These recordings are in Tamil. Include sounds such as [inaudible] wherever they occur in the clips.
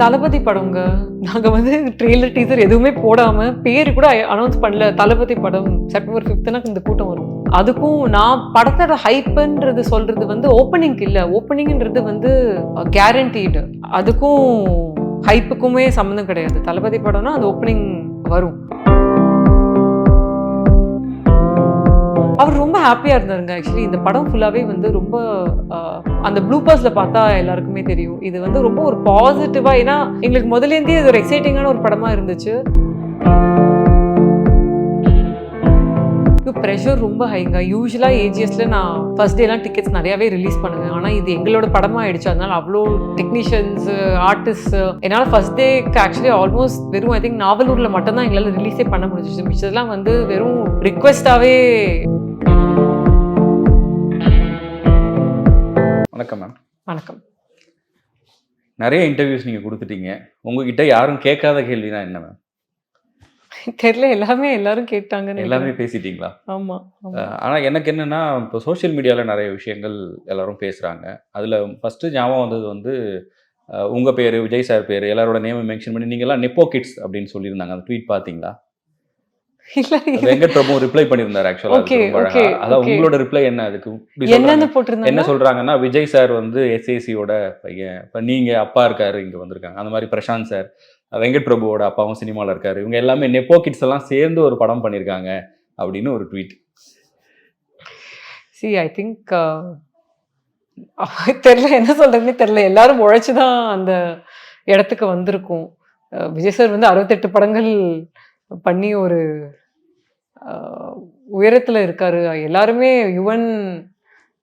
தளபதி படங்க நாங்கள் வந்து ட்ரெய்லர் டீசர் எதுவுமே போடாமல் பேர் கூட அனௌன்ஸ் பண்ணல. தளபதி படம் செப்டம்பர் ஃபிஃப்த்னா இந்த கூட்டம் வரும். அதுக்கும் நான் படத்தோட ஹைப்புன்றது சொல்கிறது வந்து ஓப்பனிங்க்கு இல்லை. ஓப்பனிங்ன்றது வந்து கேரண்டீடு அதுக்கும் ஹைப்புக்குமே சம்மந்தம் கிடையாது. தளபதி படம்னா அது ஓப்பனிங் வரும். அவர் ரொம்ப ஹாப்பியாக இருந்தாருங்க. ஆக்சுவலி இந்த படம் ஃபுல்லாகவே வந்து ரொம்ப அந்த ப்ளூபர்ஸில் பார்த்தா எல்லாருக்குமே தெரியும். இது வந்து ரொம்ப ஒரு பாசிட்டிவாக ஏன்னா எங்களுக்கு முதலேருந்தே இது ஒரு எக்ஸைட்டிங்கான ஒரு படமாக இருந்துச்சு. ப்ரெஷர் ரொம்ப ஹைங்க யூஸ்வலாக ஏஜிஎஸில் நான் ஃபஸ்ட் டேலாம் டிக்கெட்ஸ் நிறையாவே ரிலீஸ் பண்ணுவேன். ஆனால் இது எங்களோட படமாக ஆயிடுச்சு. அதனால் அவ்வளோ டெக்னீஷியன்ஸ் ஆர்டிஸ்ட் என்னால் ஃபர்ஸ்ட் டேக்கு ஆக்சுவலி ஆல்மோஸ்ட் வெறும் ஐ திங்க் நாவலூரில் மட்டும்தான் எங்களால் ரிலீஸே பண்ண முடிஞ்சிச்சு. மிச்சதெல்லாம் வந்து வெறும் ரிக்வெஸ்டாகவே வணக்கம் மேம் வணக்கம். நிறைய இன்டர்வியூஸ் நீங்கள் கொடுத்துட்டீங்க. உங்ககிட்ட யாரும் கேட்காத கேள்வினா என்ன மேம் தெரியல எல்லாமே எல்லாரும் கேட்டாங்கன்னு எல்லாமே பேசிட்டீங்களா? ஆமா ஆனா எனக்கு என்னன்னா இப்போ சோஷியல் மீடியாவில் நிறைய விஷயங்கள் எல்லாரும் பேசுறாங்க. அதுல ஃபர்ஸ்ட் ஞாபகம் வந்தது வந்து உங்க பேரு விஜய் சார் பேரு எல்லாரோட நேமை மென்ஷன் பண்ணி நீங்க எல்லாம் நெப்போ கிட்ஸ் அப்படின்னு சொல்லியிருந்தாங்க. அந்த ட்வீட் பாத்தீங்களா வெங்கட் பிரபு ரிப்ளை பண்ணியிருந்தாரு ஆக்சுவலா okay, அதான். உங்களோட ரிப்ளை என்ன அதுக்கு? என்னன்னு சொல்றாங்க. என்ன போட்டிருந்தாங்க சொல்றாங்கன்னா விஜய் சார் வந்து எஸ்ஏசியோட பையன். இப்போ நீங்க அப்பா இருக்காரு இங்க வந்திருக்காங்க. அந்த மாதிரி பிரசாந்த் சார் வெங்கட் பிரபுவோட அப்பாவும் சினிமாவில் இருக்காரு. இவங்க எல்லாமே நெப்போ கிட்ஸ் எல்லாம் சேர்ந்து ஒரு படம் பண்ணியிருக்காங்க அப்படின்னு ஒரு ட்வீட் சி ஐ திங்க் தெரியல என்ன சொல்றதுன்னே தெரியல. எல்லாரும் உழைச்சு தான் அந்த இடத்துக்கு வந்திருக்கோம். விஜய் சார் வந்து அறுபத்தெட்டு படங்கள் பண்ணி ஒரு உயரத்துல இருக்காரு. எல்லாருமே யுவன்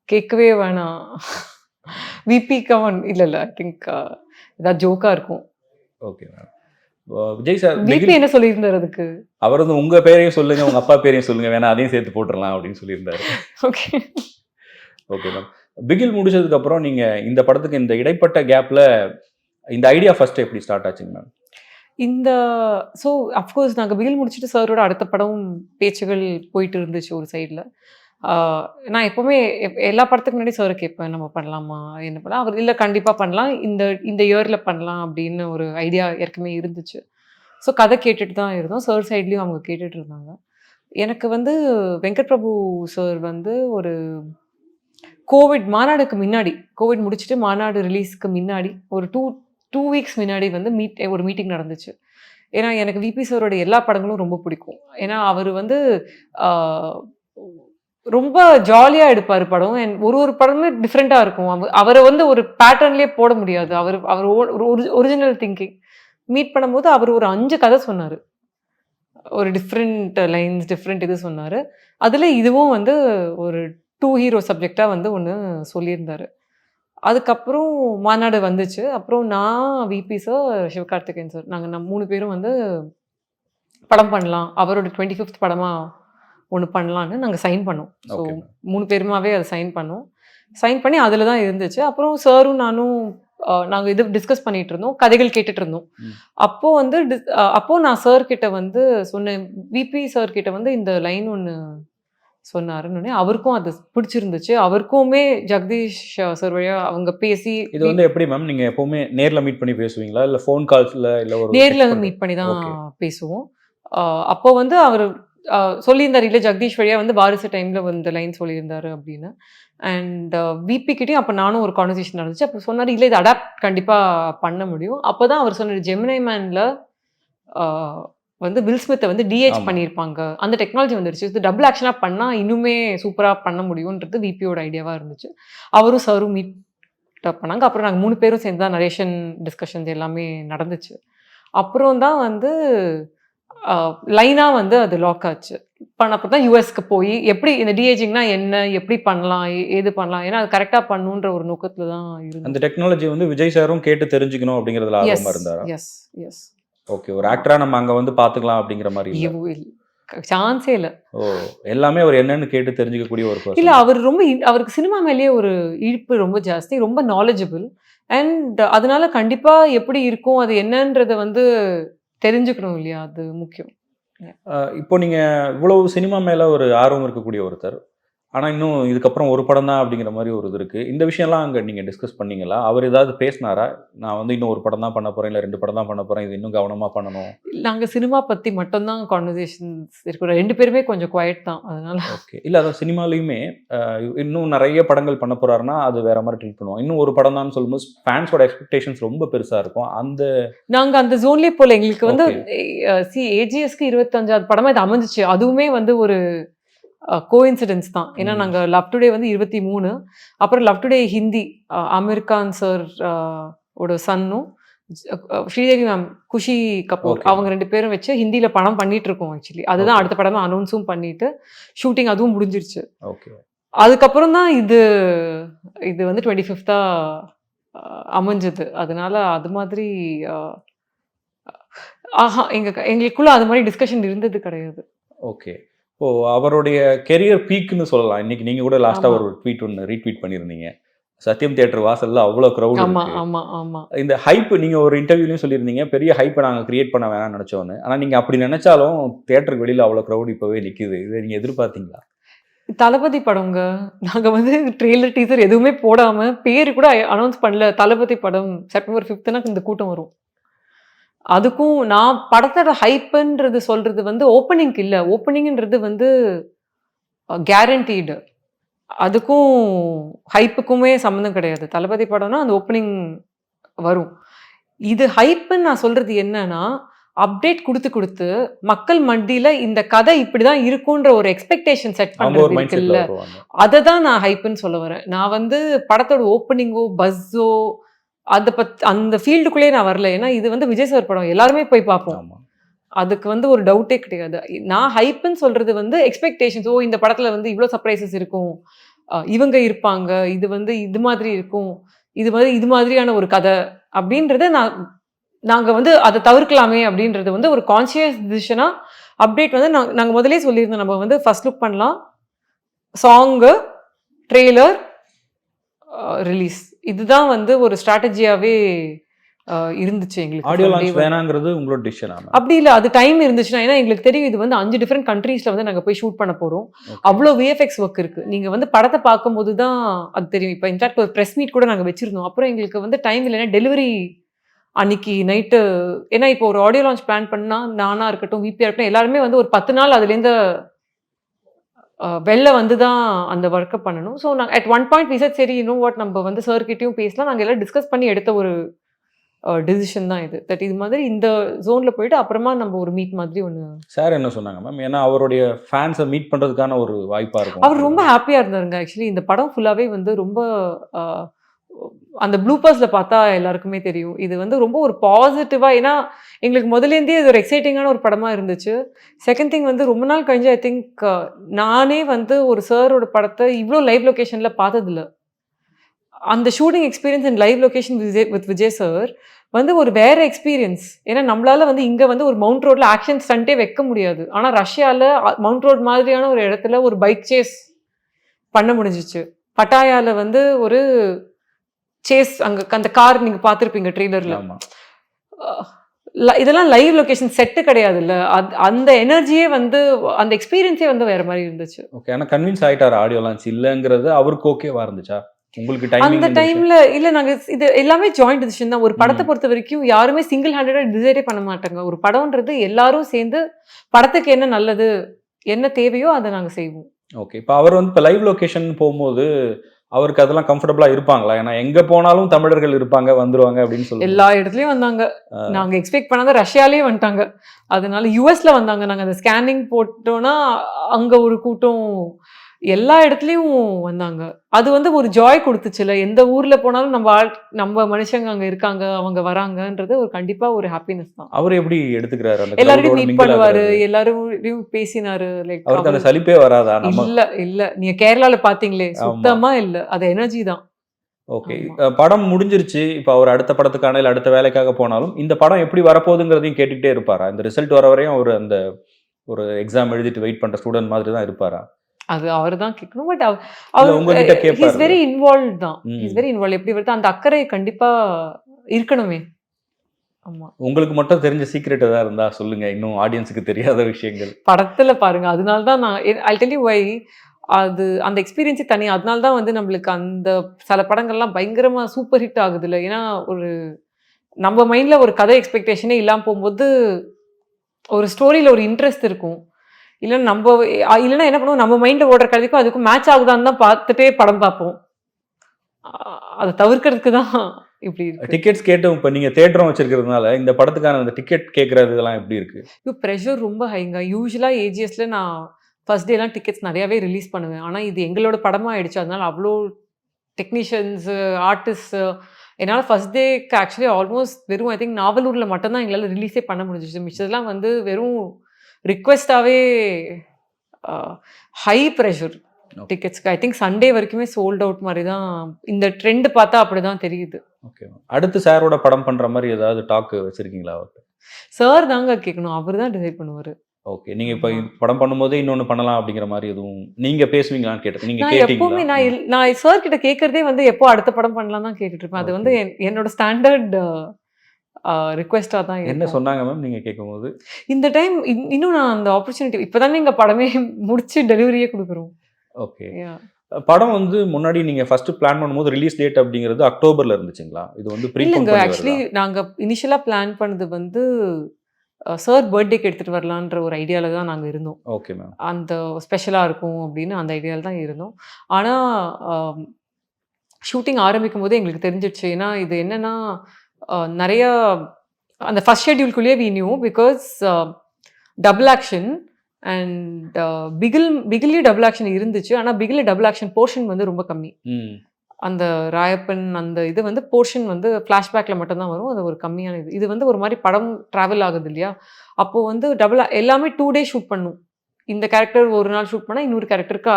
கேட்கவே வேணாம். விபி கவன் இல்ல இல்ல ஐ திங்க் ஏதாவது ஜோக்கா இருக்கும். ஓகே மேம் விஜய் சார் விபி என்ன சொல்லியிருந்தாரு அதுக்கு? அவர் வந்து உங்க பேரையும் சொல்லுங்க உங்க அப்பா பேரையும் சொல்லுங்க. வேணா அதையும் சேர்த்து போட்டுடலாம் அப்படின்னு சொல்லியிருந்தாரு. ஓகே ஓகே மேம் பிகில் முடிச்சதுக்கு அப்புறம் நீங்க இந்த படத்துக்கு இந்த இடைப்பட்ட கேப்ல இந்த ஐடியா ஃபர்ஸ்ட் எப்படி ஸ்டார்ட் ஆச்சுங்க மேம் இந்த ஸோ அஃப்கோர்ஸ் நாங்கள் பிகில் முடிச்சுட்டு சாரோட அடுத்த படம் பேச்சுகள் போயிட்டு இருந்துச்சு ஒரு சைடில் நான் எப்போவுமே எல்லா படத்துக்கு முன்னாடி சார் கேட்பேன் நம்ம பண்ணலாமா என்ன பண்ணலாம்? அவர் இல்லை கண்டிப்பாக பண்ணலாம். இந்த இந்த இயரில் பண்ணலாம் அப்படின்னு ஒரு ஐடியா ஏற்கனவே இருந்துச்சு. ஸோ கதை கேட்டுட்டு தான் இருந்தோம். சார் சைட்லேயும் அவங்க கேட்டுட்டு இருந்தாங்க. எனக்கு வந்து வெங்கட் பிரபு சார் வந்து ஒரு கோவிட் மாநாடுக்கு முன்னாடி கோவிட் முடிச்சுட்டு மாநாடு ரிலீஸ்க்கு முன்னாடி ஒரு டூ டூ வீக்ஸ் முன்னாடி வந்து மீட் ஒரு மீட்டிங் நடந்துச்சு. ஏன்னா எனக்கு விபி சாரோட எல்லா படங்களும் ரொம்ப பிடிக்கும். ஏன்னா அவர் வந்து ரொம்ப ஜாலியாக எடுப்பார் படம். அண்ட் ஒரு ஒரு படமே டிஃப்ரெண்ட்டாக இருக்கும். அவரை வந்து ஒரு பேட்டர்ன்லேயே போட முடியாது. அவர் அவர் ஒரிஜினல் திங்கிங் மீட் பண்ணும்போது அவர் ஒரு அஞ்சு கதை சொன்னார். ஒரு டிஃப்ரெண்ட் லைன்ஸ் டிஃப்ரெண்ட் இது சொன்னார். அதில் இதுவும் வந்து ஒரு டூ ஹீரோ சப்ஜெக்டாக வந்து ஒன்று சொல்லியிருந்தாரு. அதுக்கப்புறம் மாநாடு வந்துச்சு. அப்புறம் நான் விபி சார் சிவகார்த்திகேயன் சார் நாங்கள் நம்ம மூணு பேரும் வந்து படம் பண்ணலாம். அவரோட டுவெண்ட்டி ஃபிஃப்த் படமாக ஒன்று பண்ணலான்னு நாங்கள் சைன் பண்ணோம். ஸோ மூணு பேருமாவே அதை சைன் பண்ணோம். சைன் பண்ணி அதில் தான் இருந்துச்சு. அப்புறம் சாரும் நானும் நாங்கள் இது டிஸ்கஸ் பண்ணிட்டு இருந்தோம். கதைகள் கேட்டுட்டு இருந்தோம். ம். அப்போ வந்து dis- அஹ், அப்போ நான் சார் கிட்ட வந்து சொன்னேன். விபி சார் கிட்ட வந்து இந்த லைன் ஒன்று சொன்னாருன்னு அவருக்கும் அது பிடிச்சிருந்துச்சு. அவருக்குமே ஜெகதீஷ் சார் வழியா அவங்க பேசி இது வந்து எப்படி மேம் நீங்க எப்பவுமே நேர்ல மீட் பண்ணி பேசுவீங்களா? இல்ல ஃபோன் கால்ஸ்ல இல்ல ஒரு நேர்ல மீட் பண்ணி தான். பேசுவோம். அப்போ வந்து அவர் சொல்லியிருந்தார். இல்லை ஜெகதீஷ் வழியா வந்து பாரிச டைம்ல வந்து லைன் சொல்லியிருந்தாரு அப்படின்னு. அண்ட் விபி கிட்டயும் அப்போ நானும் ஒரு கான்வர்சேஷன் நடந்துச்சு. அப்போ சொன்னார் இல்லை இது அடாப்ட் கண்டிப்பா பண்ண முடியும். அப்போதான் அவர் சொன்னார் ஜெமினை மேன்ல வந்து வில் ஸ்மித்தை வந்து டிஹெச். பண்ணியிருப்பாங்க. அந்த டெக்னாலஜி வந்துருச்சு. இது டபுள் ஆக்ஷனாக பண்ணால் இன்னுமே சூப்பராக பண்ண முடியுன்றது விபியோட ஐடியாவாக இருந்துச்சு. அவரும் சாரும் மீட் பண்ணாங்க. அப்புறம் நாங்கள் மூணு பேரும் சேர்ந்து தான் நரேஷன் டிஸ்கஷன்ஸ் எல்லாமே நடந்துச்சு. அப்புறம் தான் வந்து லைனாக வந்து அது லாக் ஆச்சு. பண்ண அப்புறம் தான் யூஎஸ்க்கு போய் எப்படி இந்த டிஏஜிங்னா என்ன எப்படி பண்ணலாம் ஏது பண்ணலாம்? ஏன்னா அது கரெக்டாக பண்ணுன்ற ஒரு நோக்கத்தில் தான் இருந்தது. அந்த டெக்னாலஜி வந்து விஜய் சாரும் கேட்டு தெரிஞ்சுக்கணும் அப்படிங்கறதுல எஸ் ஆர்வமா இருந்தாரா? எஸ் எஸ் ஓகே ஒரு ஆக்டரா நம்ம அங்க வந்து பாத்துக்கலாம் அப்படிங்கிற மாதிரி. சான்ஸே இல்லை ஓ எல்லாமே அவர் என்னன்னு கேட்டு தெரிஞ்சுக்கக்கூடிய ஒரு. இல்ல அவர் ரொம்ப அவருக்கு சினிமா மேலேயே ஒரு ஈர்ப்பு ரொம்ப ஜாஸ்தி ரொம்ப நாலேஜபிள் அண்ட் அதனால கண்டிப்பா எப்படி இருக்கும் அது என்னன்றத வந்து தெரிஞ்சுக்கணும் இல்லையா அது முக்கியம் இப்போ நீங்க இவ்வளவு சினிமா மேல ஒரு ஆர்வம் இருக்கக்கூடிய ஒருத்தர் ஆனா இன்னும் இதுக்கப்புறம் ஒரு படம் தான் அப்படிங்கிற மாதிரி ஒரு இது இருக்கு. இந்த விஷயம்லாம் அங்க நீங்க டிஸ்கஸ் பண்ணீங்களா? அவர் ஏதாவது பேசினாரா? நான் வந்து இன்னும் ஒரு படம் தான் பண்ண போறேன் இல்ல ரெண்டு படம் தான் பண்ண போறேன் இது இன்னும் கவனமா பண்ணணும்? நாங்க சினிமா பத்தி மட்டும்தான் கான்வர்சேஷன்ஸ் இருக்கும் ரெண்டு பேருமே கொஞ்சம் குவைட் தான் அதனால. ஓகே. இல்ல அதான் சினிமாலையுமே இன்னும் நிறைய படங்கள் பண்ண போறாருன்னா அது வேற மாதிரி ட்ரீட் பண்ணுவோம் இன்னும் ஒரு படம் தான் சொல்லும்போது ஃபேன்ஸோட எக்ஸ்பெக்டேஷன்ஸ் ரொம்ப பெருசா இருக்கும். அந்த நாங்க அந்த ஜோன்லயே போல. எங்களுக்கு வந்து சி ஏஜிஎஸ்க்கு இருபத்தஞ்சாவது படமா இது அமைஞ்சிச்சு. அதுவுமே வந்து ஒரு கோஇன்சிடென்ஸ் தான். ஏன்னா ம். நாங்க லவ் டுடே வந்து இருபத்தி மூணு அப்புறம் love today Hindi Aamir Khan sir ஓட சன்னும் ஸ்ரீதேவி மேம் குஷி கபூர். அவங்க ரெண்டு பேரும் வச்சு ஹிந்தியில படம் பண்ணிட்டு இருக்கோம் ஆக்சுவலி அதுதான். அடுத்த படமா அனௌன்ஸும் பண்ணிட்டு ஷூட்டிங் அதுவும் முடிஞ்சிருச்சு. ஓகே அதுக்கப்புறம் தான் இது இது வந்து டுவெண்ட்டி ஃபிஃப்த்தா அமைஞ்சது. அதனால அது மாதிரி ஆஹா எங்க எங்களுக்குள்ள அது மாதிரி டிஸ்கஷன் இருந்தது கிடையாது. ஓகே ஓ அவருடைய கெரியர் பீக்னு சொல்லலாம். இன்னைக்கு நீங்க கூட லாஸ்டா ஆமா. ஒரு ட்வீட் ஒன்று ரீட்வீட் பண்ணியிருந்தீங்க. சத்யம் தியேட்டர் வாசல்ல அவ்வளோ க்ரௌட் ஆமா இருக்கு. ஆமா ஆமா. இந்த ஹைப் நீங்க ஒரு இன்டர்வியூலையும் சொல்லியிருந்தீங்க. பெரிய ஹைப்பை நாங்க கிரியேட் பண்ண வேணாம்னு நினைச்சோன்னு ஆனா நீங்க அப்படி நினைச்சாலும் தியேட்டருக்கு வெளியில அவ்வளோ க்ரௌட் இப்பவே நிக்குது. இதை நீங்க எதிர்பார்த்தீங்களா? தளபதி படங்க நாங்க வந்து ட்ரெய்லர் டீசர் எதுவுமே போடாம பேரு கூட அனௌன்ஸ் பண்ணல. தளபதி படம் செப்டம்பர் ஃபிஃப்த்னா இந்த கூட்டம் வரும். அதுக்கும் நான் படத்தோட ஹைப்புன்றது சொல்றது வந்து ஓப்பனிங்க்கு இல்லை. ஓப்பனிங்ன்றது வந்து கேரண்டீடு அதுக்கும் ஹைப்புக்குமே சம்மந்தம் கிடையாது. தளபதி படம்னா அந்த ஓப்பனிங் வரும். இது ஹைப்புன்னு நான் சொல்றது என்னன்னா அப்டேட் கொடுத்து கொடுத்து மக்கள் மத்தியில இந்த கதை இப்படிதான் இருக்குன்ற ஒரு எக்ஸ்பெக்டேஷன் செட் பண்றது வருவாங்க. அதை தான் நான் ஹைப்புன்னு சொல்ல வரேன். நான் வந்து படத்தோட ஓப்பனிங்கோ பஸ்ஸோ அதை பத் அந்த ஃபீல்டுக்குள்ளேயே நான் வரல. ஏன்னா இது வந்து விஜய் சார் படம். எல்லாருமே போய் பார்ப்போம். அதுக்கு வந்து ஒரு டவுட்டே கிடையாது. நான் ஹைப்புன்னு சொல்றது வந்து எக்ஸ்பெக்டேஷன்ஸ் ஓ இந்த படத்துல வந்து இவ்வளோ சர்ப்ரைசஸ் இருக்கும். இவங்க இருப்பாங்க. இது வந்து இது மாதிரி இருக்கும். இது மாதிரி இது மாதிரியான ஒரு கதை அப்படின்றத நான் நாங்க வந்து அதை தவிர்க்கலாமே அப்படின்றது வந்து ஒரு கான்சியஸ் டிசிஷனா அப்டேட் வந்து நாங்க நாங்க முதலே சொல்லியிருந்தோம். நம்ம வந்து ஃபர்ஸ்ட் லுக் பண்ணலாம். சாங்கு ட்ரெய்லர் ரிலீஸ் இதுதான் வந்து ஒரு ஸ்ட்ராட்டஜியாவே இருந்துச்சு எங்களுக்கு. Audio launch. வேணாங்கிறது உங்களோட டிசிஷன் அப்படி இல்ல அது டைம் இருந்துச்சுன்னா ஏன்னா எங்களுக்கு தெரியும் இது வந்து அஞ்சு டிஃப்ரெண்ட் கண்ட்ரீஸ்ல வந்து நாங்க போய் ஷூட் பண்ண போறோம். அவ்வளோ விஎஃப்எக்ஸ் ஒர்க் இருக்கு. நீங்க வந்து படத்தை பார்க்கும்போது தான் அது தெரியும். இப்போ இன்ஃபேக்ட் ஒரு ப்ரெஸ் மீட் கூட நாங்க வச்சிருந்தோம். அப்புறம் எங்களுக்கு வந்து டைம் இல்லைன்னா டெலிவரி அன்னைக்கு நைட்டு ஏன்னா இப்போ ஒரு ஆடியோ லான்ச் பிளான் பண்ணா நானா இருக்கட்டும் விபிஆர் இருக்கட்டும் எல்லாருமே வந்து ஒரு பத்து நாள் அதுலேருந்து வெளில வந்து தான் அந்த ஒர்க்கை பண்ணணும். ஸோ நாங்கள் அட் ஒன் பாயிண்ட் விசட் சரி இன்னும் வாட் நம்ம வந்து சார் கிட்டயும் பேசலாம். நாங்கள் எல்லாம் டிஸ்கஸ் பண்ணி எடுத்த ஒரு டிசிஷன் தான் இது. தட் இது மாதிரி இந்த ஜோன்ல போயிட்டு அப்புறமா நம்ம ஒரு மீட் மாதிரி ஒன்று சார் என்ன சொன்னாங்க மேம் ஏன்னா அவருடைய ஃபேன்ஸை மீட் பண்றதுக்கான ஒரு வாய்ப்பா இருக்கும். அவர் ரொம்ப ஹாப்பியா இருந்தாருங்க ஆக்சுவலி இந்த படம் ஃபுல்லாவே வந்து ரொம்ப அந்த ப்ளூப்பர்ஸ்ல பார்த்தா எல்லாருக்குமே தெரியும். இது வந்து ரொம்ப ஒரு பாசிட்டிவாக ஏன்னா எங்களுக்கு முதலேருந்தே இது ஒரு எக்ஸைட்டிங்கான ஒரு படமாக இருந்துச்சு. செகண்ட் திங் வந்து ரொம்ப நாள் கழிஞ்சு ஐ திங்க் நானே வந்து ஒரு சாரோட படத்தை இவ்வளோ லைவ் லொக்கேஷனில் பார்த்ததில்ல. அந்த shooting experience and live location Vijay with Vijay sir வந்து ஒரு வேற எக்ஸ்பீரியன்ஸ் ஏன்னா நம்மளால வந்து இங்கே வந்து ஒரு மவுண்ட் ரோட்ல ஆக்ஷன் ஸ்டண்டே வைக்க முடியாது. ஆனால் ரஷ்யாவில் மவுண்ட் ரோட் மாதிரியான ஒரு இடத்துல ஒரு பைக் சேஸ் பண்ண முடிஞ்சிச்சு. பட்டாயாவில் வந்து ஒரு சேஸ் அங்க அந்த கார் நீங்க பார்த்திருப்பீங்க ட்ரெய்லர்ல இதெல்லாம் லைவ் லொகேஷன் செட்டு கிடையாதுல்ல. அது அந்த எனர்ஜியே வந்து அந்த எக்ஸ்பீரியன்ஸே வந்து வேற மாதிரி இருந்துச்சு. ஓகே ஆனா கன்வின்ஸ் ஆயிட்டாரு ஆடியோ லான்ச் இல்லங்கிறது அவருக்கு ஓகேவா இருந்துச்சா? உங்களுக்கு அந்த டைம்ல இல்ல நாங்க இது எல்லாமே ஜாயிண்ட் டிசிஷன் தான். ஒரு படத்தை. பொறுத்த வரைக்கும் யாருமே சிங்கிள் ஹேண்டடா டிசைடே பண்ண மாட்டாங்க. ஒரு படம்ன்றது எல்லாரும் சேர்ந்து படத்துக்கு என்ன நல்லது என்ன தேவையோ அதை நாங்க செய்வோம். ஓகே இப்போ அவர் வந்து இப்போ லைவ் லொகேஷன் போகும்போது அவருக்கு அதெல்லாம் கம்ஃபர்டபுளா இருப்பாங்களா? ஏன்னா எங்க போனாலும் தமிழர்கள் இருப்பாங்க வந்துருவாங்க அப்படின்னு சொல்லி எல்லா இடத்துலயும் வந்தாங்க. நாங்க எக்ஸ்பெக்ட் பண்ணாத ரஷ்யாலயே வந்துட்டாங்க. அதனால யூஎஸ்ல வந்தாங்க. நாங்க அந்த ஸ்கேனிங் போட்டோம்னா அங்க ஒரு கூட்டம் எல்லா இடத்துலயும் வந்தாங்க. அது வந்து ஒரு ஜாய் கொடுத்துச்சுல. எந்த ஊர்ல போனாலும் நம்ம ஆள் நம்ம மனுஷங்க அங்க இருக்காங்க அவங்க வராங்கன்றது ஒரு கண்டிப்பா ஒரு ஹாப்பினஸ் தான். அவர் எப்படி எடுத்துக்கிறாரு? எல்லாரையும் மீட் பண்ணுவாரு? எல்லாரும் பேசினாரு லைக் அவருக்கு அந்த சலிப்பே வராதா இல்ல இல்ல. நீங்க கேரளால பாத்தீங்களே. சுத்தமா இல்ல. அது எனர்ஜி தான். ஓகே. படம் முடிஞ்சிருச்சு. இப்போ அவர் அடுத்த படத்துக்கான இல்ல அடுத்த வேலைக்காக போனாலும் இந்த படம் எப்படி வரப்போகுதுங்கிறதையும் கேட்டுக்கிட்டே இருப்பாரா? இந்த ரிசல்ட் வர வரையும் அவர் அந்த ஒரு எக்ஸாம் எழுதிட்டு வெயிட் பண்ற ஸ்டூடெண்ட் மாதிரி தான் இருப்பாரா? அது அவர் தான் கேட்கணும் பட் இல்ல, அவர். இஸ் வெரி இன்வால்வ் தான். இஸ் வெரி இன்வால்வ் எப்படி வருது? அந்த அக்கறை கண்டிப்பா இருக்கணுமே. ஆமா. உங்களுக்கு மட்டும் தெரிஞ்ச சீக்ரெட் ஏதாவது இருந்தா சொல்லுங்க. இன்னும் ஆடியன்ஸுக்கு தெரியாத விஷயங்கள். படத்துல பாருங்க. அதனால தான் நான் ஐ டெல் யூ வை அது அந்த எக்ஸ்பீரியன்ஸே தனி. அதனால தான் வந்து நம்மளுக்கு அந்த சில படங்கள்லாம் பயங்கரமா சூப்பர் ஹிட் ஆகுதுல்ல. ஏன்னா ஒரு நம்ம மைண்ட்ல ஒரு கதை எக்ஸ்பெக்டேஷனே இல்லாம போகும்போது ஒரு ஸ்டோரியில ஒரு இன்ட்ரெஸ்ட் இருக்கும். இல்லைன்னா நம்ம இல்லைன்னா என்ன பண்ணுவோம்? நம்ம மைண்ட்ல ஓடுற கதைக்கும் அதுக்கும் மேட்ச் ஆகுதான்னு தான் பார்த்துட்டே படம் பார்ப்போம். அதை தவிர்க்கிறதுக்கு தான் இப்படி டிக்கெட்ஸ் கேட்டு இப்போ நீங்க தேட்டரும் வச்சிருக்கிறதுனால இந்த படத்துக்கான அந்த டிக்கெட் கேட்கறது இதெல்லாம் எப்படி இருக்கு? இப்போ ப்ரெஷர் ரொம்ப ஹைங்க யூஸ்வலாக ஏஜிஎஸ்ல நான் ஃபர்ஸ்ட் டேலாம் டிக்கெட்ஸ் நிறையாவே ரிலீஸ் பண்ணுவேன். ஆனால் இது எங்களோட படமாக ஆயிடுச்சு. அதனால அவ்வளோ டெக்னீஷியன்ஸு ஆர்டிஸ்ட்டு என்னால் ஃபர்ஸ்ட் டேக்கு ஆக்சுவலி ஆல்மோஸ்ட் வெறும் ஐ திங்க் நாவலூரில் மட்டும்தான் எங்களால் ரிலீஸே பண்ண முடிஞ்சிச்சு. மிச்சதெல்லாம் வந்து வெறும் ரிக்வெஸ்டாகவே ஹை ப்ரெஷர். டிக்கெட்ஸ்க்கு ஐ திங்க் சண்டே வரைக்குமே சோல்ட் அவுட் மாதிரி தான் இந்த ட்ரெண்ட் பார்த்தா அப்படி தான் தெரியுது. ஓகே அடுத்து சாரோட படம் பண்ற மாதிரி ஏதாவது டாக் வச்சிருக்கீங்களா அவர்கிட்ட சார் தாங்க கேட்கணும் அவர் தான் டிசைட் பண்ணுவார். ஓகே நீங்க இப்போ. படம் பண்ணும்போதே இன்னொன்னு பண்ணலாம் அப்படிங்கிற மாதிரி எதுவும் நீங்க பேசுவீங்களான்னு கேட்டேன் நீங்க நான் எப்பவுமே நான் நான் சார் கிட்ட கேட்கறதே வந்து எப்போ அடுத்த படம் பண்ணலாம் தான் கேட்டுட்டு இருப்பேன். அது வந்து என்- என்னோட ஸ்டாண்டர்ட் ரிக்வெஸ்டா தான் என்ன. சொன்னாங்க மேம் நீங்க கேட்கும்போது இந்த டைம் இன்னும் நான் அந்த ஆப்பர்ச்சுனிட்டி இப்பதானே எங்க படமே [laughs] முடிச்சு டெலிவரியே கொடுக்குறோம். ஓகே. படம் வந்து முன்னாடி நீங்க ஃபர்ஸ்ட் பிளான் பண்ணும்போது ரிலீஸ் டேட் அப்படிங்கிறது அக்டோபர்ல இருந்துச்சுங்களா? இது வந்து இல்லைங்க ஆக்சுவலி நாங்க இனிஷியலா பிளான் பண்ணது வந்து சார் பர்த்டேக்கு எடுத்துட்டு வரலான்ற ஒரு ஐடியால தான் நாங்க இருந்தோம். ஓகே மேம் அந்த ஸ்பெஷலாக இருக்கும் அப்படின்னு அந்த ஐடியாவில் தான் இருந்தோம். ஆனால் ஷூட்டிங் ஆரம்பிக்கும் போதே எங்களுக்கு தெரிஞ்சிடுச்சு. ஏன்னா இது என்னன்னா நிறைய அந்த first ஷெட்யூல்குள்ளேயே we knew because double action and Bigil பிகிலே double action இருந்துச்சு. ஆனால் பிகில் டபுள் ஆக்ஷன் போர்ஷன் வந்து ரொம்ப கம்மி. அந்த ராயப்பன் அந்த இது வந்து போர்ஷன் வந்து ஃப்ளாஷ்பேக்கில் மட்டும்தான் வரும். அது ஒரு கம்மியான இது. இது வந்து ஒரு மாதிரி படம் ட்ராவல் ஆகுது இல்லையா? அப்போது வந்து டபுள் எல்லாமே டூ டே ஷூட் பண்ணும். இந்த கேரக்டர் ஒரு நாள் ஷூட் பண்ணால் இன்னொரு கேரக்டருக்கு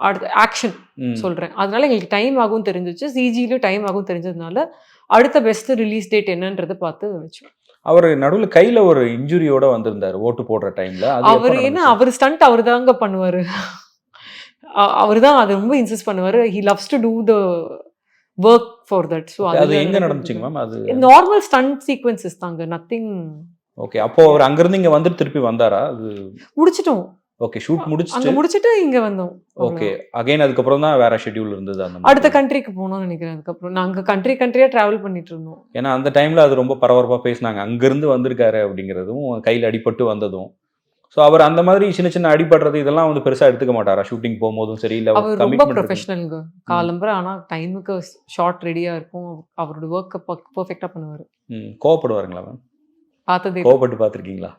அடுத்த ஆக்ஷன். சொல்கிறேன் அதனால எங்களுக்கு டைம் ஆகும் தெரிஞ்சிச்சு. சிஜிலையும் டைம் ஆகும் தெரிஞ்சதுனால அடுத்த பெஸ்ட் ரிலீஸ் டேட் என்னன்றதை பார்த்து வச்சோம் அவர் நடுவுல கையில ஒரு இன்ஜுரியோட வந்திருந்தாரு ஓட்டு போடுற டைம்ல அவர் என்ன? அவர் ஸ்டண்ட் அவர் தாங்க பண்ணுவார். அவர் தான் அதை ரொம்ப இன்சிஸ்ட் பண்ணுவார். He loves to do the work for that so அது எங்க நடந்துச்சுங்க மேம் அது நார்மல் ஸ்டண்ட் சீக்வன்சஸ் தாங்க. நத்திங் ஓகே அப்போ அவர் அங்கிருந்து இங்க வந்துட்டு திருப்பி வந்தாரா? அது முடிச்சிட்டோம். ஓகே ஷூட் முடிச்சுட்டு முடிச்சிட்டு இங்க வந்தோம். ஓகே அகைன் அதுக்கப்புறம் தான் வேற ஷெட்யூல் இருந்தது அந்த. அடுத்த கண்ட்ரிக்கு போனோம்னு நினைக்கிறேன் அதுக்கப்புறம். நாங்க கண்ட்ரி கண்ட்ரியா டிராவல் பண்ணிட்டு இருந்தோம். ஏன்னா அந்த டைம்ல அது ரொம்ப பரபரப்பா பேசினாங்க. அங்கிருந்து வந்திருக்காரு அப்படிங்கிறதும் கையில அடிபட்டு வந்ததும். ஸோ அவர் அந்த மாதிரி சின்ன சின்ன அடிபடுறது இதெல்லாம் வந்து பெருசா எடுத்துக்க மாட்டாரா? ஷூட்டிங் போகும்போதும் சரி இல்ல அவர் ரொம்ப ப்ரொஃபஷனலுங்க காலம்பர ஆனா டைமுக்கு ஷார்ட் ரெடியா இருக்கும். அவரோட ஒர்க்கை பர்ஃபெக்டா பண்ணுவாரு. கோவப்படுவாருங்களா மேம் பார்த்ததே கோவப்பட்டு பார்த்துருக்கீங்களா?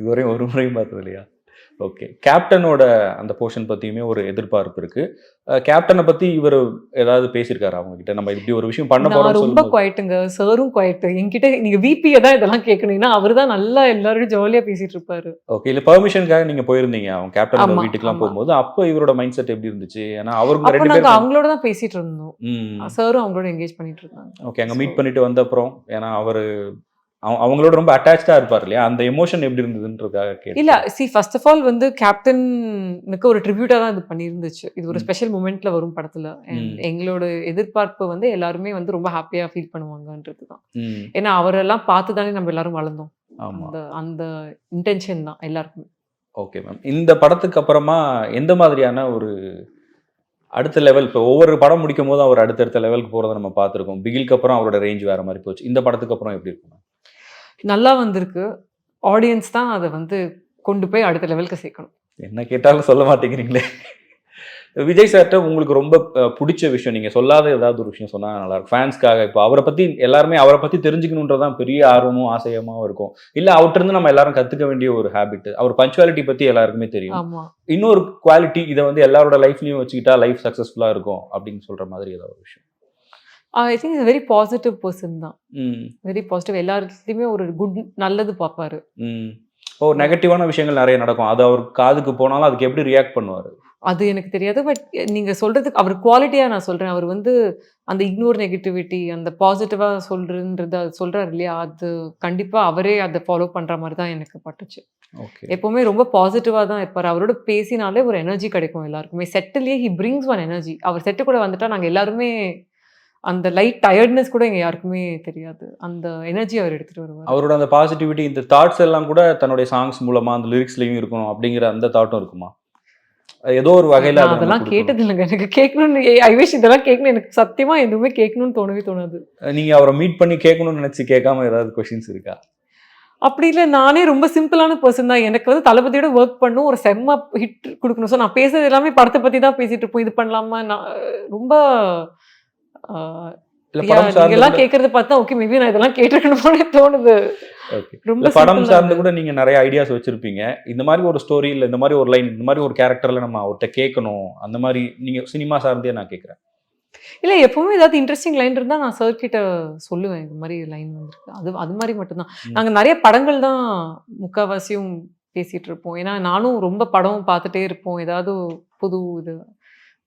இதுவரையும் ஒரு முறையும் பார்த்தது இல்லையா ஓகே கேப்டனோட அந்த போர்ஷன் பத்தியுமே ஒரு எதிர்பார்ப்பு இருக்கு. கேப்டனை பத்தி இவர் ஏதாவது பேசியிருக்காரு அவங்க கிட்ட நம்ம இப்படி ஒரு விஷயம் பண்ண போறோம் ரொம்ப குவாய்ட்டுங்க சாரும் குவாய்ட்டு என்கிட்ட நீங்க விபியை தான் இதெல்லாம் கேட்கணும்னா அவர் தான் நல்லா எல்லாரும் ஜாலியா பேசிட்டு இருப்பாரு. ஓகே இல்ல பெர்மிஷனுக்காக நீங்க போயிருந்தீங்க அவங்க கேப்டனோட ஆமா, வீட்டுக்குலாம் ஆமா. போகும்போது. அப்போ இவரோட மைண்ட் செட் எப்படி இருந்துச்சு? ஏன்னா அவருக்கு அப்ப ரெண்டு பேரும் அவங்களோட தான் பேசிட்டு இருந்தோம். சாரும் அவங்களோட என்கேஜ் பண்ணிட்டு இருந்தாங்க. ஓகே அங்க மீட் பண்ணிட்டு வந்த அப்புறம் ஏன்னா அவரு அவ- அவங்களோட ரொம்ப அட்டாச்சா இருப்பார் இல்லையா? அந்த எமோஷன் எப்படி இருந்ததுன்றதுக்காக இல்ல சி ஃபர்ஸ்ட் ஆஃப் ஆல் வந்து கேப்டனுக்கு ஒரு ட்ரிபியூட்டா தான் இது பண்ணியிருந்துச்சு. இது ஒரு. ஸ்பெஷல் மூமெண்ட்ல வரும் படத்துல. எங்களோட எதிர்பார்ப்பு வந்து எல்லாருமே வந்து ரொம்ப ஹாப்பியா ஃபீல் பண்ணுவாங்கன்றது தான். ம். ஏன்னா அவரெல்லாம் பார்த்து தானே நம்ம எல்லாரும் வளர்ந்தோம். அந்த அந்த இன்டென்ஷன் தான் எல்லாருக்குமே. ஓகே மேம் இந்த படத்துக்கு அப்புறமா எந்த மாதிரியான ஒரு அடுத்த லெவல் இப்போ ஒவ்வொரு படம் முடிக்கும் போது அவர் அடுத்தடுத்த லெவலுக்கு போறதை நம்ம பார்த்துருக்கோம். பிகில்க்கு அப்புறம் அவரோட ரேஞ்ச் வேற மாதிரி போச்சு. இந்த படத்துக்கு அப்புறம் எப்படி இருக்கும்? நல்லா வந்திருக்கு. ஆடியன்ஸ் தான் அதை வந்து கொண்டு போய் அடுத்த லெவலுக்கு சேர்க்கணும். என்ன கேட்டாலும் சொல்ல மாட்டேங்கிறீங்களே. விஜய் சார்ட்ட உங்களுக்கு ரொம்ப பிடிச்ச விஷயம் நீங்க சொல்லாத ஏதாவது ஒரு விஷயம் சொன்னா நல்லா இருக்கும். ஃபேன்ஸ்க்காக இப்போ அவரை பத்தி எல்லாருமே அவரை பத்தி தெரிஞ்சுக்கணுன்றதான் பெரிய ஆர்வமும் ஆசையமாவும் இருக்கும். இல்ல அவர்கிட்ட நம்ம எல்லாரும் கத்துக்க வேண்டிய ஒரு ஹேபிட் அவர் பஞ்சுவாலிட்டி பத்தி எல்லாருக்குமே தெரியும். இன்னொரு குவாலிட்டி இதை வந்து எல்லாரோட லைஃப்லயும் வச்சுக்கிட்டா லைஃப் சக்சஸ்ஃபுல்லா இருக்கும் அப்படின்னு சொல்ற மாதிரி ஏதாவது ஒரு விஷயம். I think very positive person தான். வெரி பாசிட்டிவ் எல்லாருக்குமே ஒரு குட் நல்லது பார்ப்பாரு. ஓ நெகட்டிவான விஷயங்கள் நிறைய நடக்கும். அது அவர் காதுக்கு போனாலும் அதுக்கு எப்படி ரியாக்ட் பண்ணுவாரு? அது எனக்கு தெரியாது பட் நீங்க சொல்றதுக்கு அவர் குவாலிட்டியா நான் சொல்றேன். அவர் வந்து அந்த இக்னோர் நெகட்டிவிட்டி அந்த பாசிட்டிவா சொல்றன்றது அது சொல்றாரு இல்லையா? அது கண்டிப்பா அவரே அதை ஃபாலோ பண்ற மாதிரி தான் எனக்கு பட்டுச்சு. எப்பவுமே ரொம்ப பாசிட்டிவா தான் இருப்பார். அவரோட பேசினாலே ஒரு எனர்ஜி கிடைக்கும் எல்லாருக்குமே. செட்டிலேயே ஹி பிரிங்ஸ் ஒன் எனர்ஜி அவர் செட்டு கூட வந்துட்டா நாங்க எல்லாருமே அந்த லைட் டயர்ட்னஸ் கூட எங்க யாருக்குமே தெரியாது. அந்த எனர்ஜி அவர் எடுத்துட்டு வருவார். அவரோட அந்த பாசிட்டிவிட்டி இந்த தாட்ஸ் எல்லாம் கூட தன்னுடைய சாங்ஸ் மூலமா அந்த லிரிக்ஸ்லயும் இருக்கணும் அப்படிங்கிற அந்த தாட்டும் இருக்குமா? ஏதோ ஒரு வகையில அதெல்லாம். கேட்டது இல்லைங்க எனக்கு கேட்கணும்னு ஐ விஷ் இதெல்லாம் கேட்கணும். எனக்கு சத்தியமா எதுவுமே கேட்கணும்னு தோணவே தோணாது. நீங்க அவரை மீட் பண்ணி கேட்கணும்னு நினைச்சு கேட்காம ஏதாவது கொஸ்டின்ஸ் இருக்கா? அப்படி இல்லை. நானே ரொம்ப சிம்பிளான பர்சன் தான். எனக்கு வந்து தளபதியோட ஒர்க் பண்ணும். ஒரு செம்ம ஹிட் கொடுக்கணும். ஸோ நான் பேசுறது எல்லாமே படத்தை பத்தி தான் பேசிட்டு இருப்போம். இது பண்ணலாமா? நான் ரொம்ப கூட- கேட்கறத பார்த்தா ஓகே மேபி நான் இதெல்லாம் கேட்டிருக்கணும்னு தோணுது. ரொம்ப படம் சார்ந்து கூட நீங்க நிறைய ஐடியாஸ் வச்சிருப்பீங்க. இந்த மாதிரி ஒரு ஸ்டோரி இல்ல இந்த மாதிரி ஒரு லைன் இந்த மாதிரி ஒரு கேரக்டர்ல நம்ம அவர்கிட்ட கேட்கணும் அந்த மாதிரி நீங்க சினிமா சார்ந்தே நான் கேட்கறேன் இல்ல எப்பவுமே ஏதாவது இன்ட்ரெஸ்டிங் லைன் இருந்தா நான் சார் கிட்ட சொல்லுவேன். இந்த மாதிரி லைன் வந்திருக்கு. அது அது மாதிரி மட்டும்தான். ம். நாங்க நிறைய படங்கள் தான் முக்காவாசியும் பேசிட்டு இருப்போம். ஏன்னா நானும் ரொம்ப படம் பார்த்துட்டே இருப்போம். ஏதாவது புது இது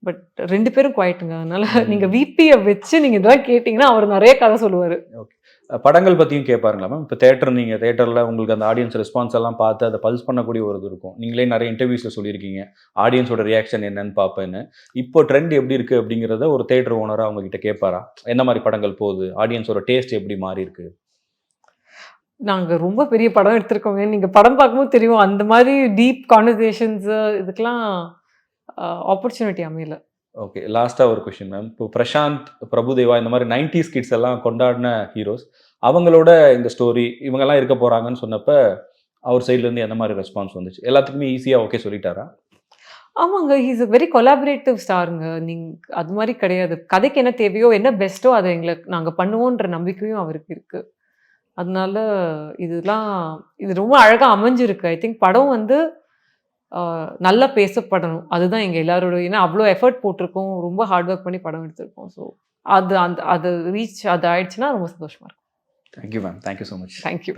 பட் ரெண்டு பேரும் குவாய்ட்டுங்க அதனால. நீங்க விபியை வச்சு நீங்க இதெல்லாம் கேட்டீங்கன்னா அவர் நிறைய கதை சொல்லுவாரு. படங்கள் பத்தியும் கேட்பாருங்களா மேம் இப்போ தேட்டர் நீங்க தேட்டர்ல உங்களுக்கு அந்த ஆடியன்ஸ் ரெஸ்பான்ஸ் எல்லாம் பார்த்து அதை பல்ஸ் பண்ணக்கூடிய ஒரு இது இருக்கும். நீங்களே நிறைய இன்டர்வியூஸ்ல சொல்லியிருக்கீங்க. ஆடியன்ஸோட ரியாக்ஷன் என்னன்னு பார்ப்பேன்னு. இப்போ ட்ரெண்ட் எப்படி இருக்கு அப்படிங்கிறத ஒரு தேட்டர் ஓனரா அவங்க கிட்ட கேட்பாரா? என்ன மாதிரி படங்கள் போகுது? ஆடியன்ஸோட டேஸ்ட் எப்படி மாறி இருக்கு? நாங்க ரொம்ப பெரிய படம் எடுத்திருக்கோங்க. நீங்க படம் பார்க்கும்போது தெரியும். அந்த மாதிரி டீப் கான்வர்சேஷன்ஸ் இதுக்கெல்லாம் ஆப்பர்ச்சுனிட்டி அமையல. ஓகே லாஸ்ட்டாக ஒரு கொஷின் மேம் இப்போ பிரசாந்த் பிரபுதேவா இந்த மாதிரி நைன்டி கிட்ஸ் எல்லாம் கொண்டாடின ஹீரோஸ் அவங்களோட இந்த ஸ்டோரி இவங்கெல்லாம் இருக்க போறாங்கன்னு சொன்னப்ப அவர் சைட்லேருந்து எந்த மாதிரி ரெஸ்பான்ஸ் வந்துச்சு? எல்லாத்துக்குமே ஈஸியாக ஓகே சொல்லிட்டாரா? ஆமாங்க ஹீஸ் a வெரி கொலாபரேட்டிவ் ஸ்டாருங்க நீங்க அது மாதிரி கிடையாது. கதைக்கு என்ன தேவையோ என்ன பெஸ்ட்டோ அதை எங்களுக்கு நாங்க பண்ணுவோன்ற நம்பிக்கையும் அவருக்கு இருக்கு. அதனால இதெல்லாம் இது ரொம்ப அழகா அமைஞ்சிருக்கு. ஐ திங்க் படம் வந்து நல்லா பேசப்படணும். அதுதான் எங்க எல்லாரோட ஏன்னா அவ்வளோ எஃபர்ட் போட்டிருக்கோம். ரொம்ப ஹார்ட் ஒர்க் பண்ணி படம் எடுத்திருக்கோம். ஸோ அது அந்த அது ரீச் அது ஆயிடுச்சுன்னா ரொம்ப சந்தோஷமா இருக்கும். Thank you ma'am thank you so much thank you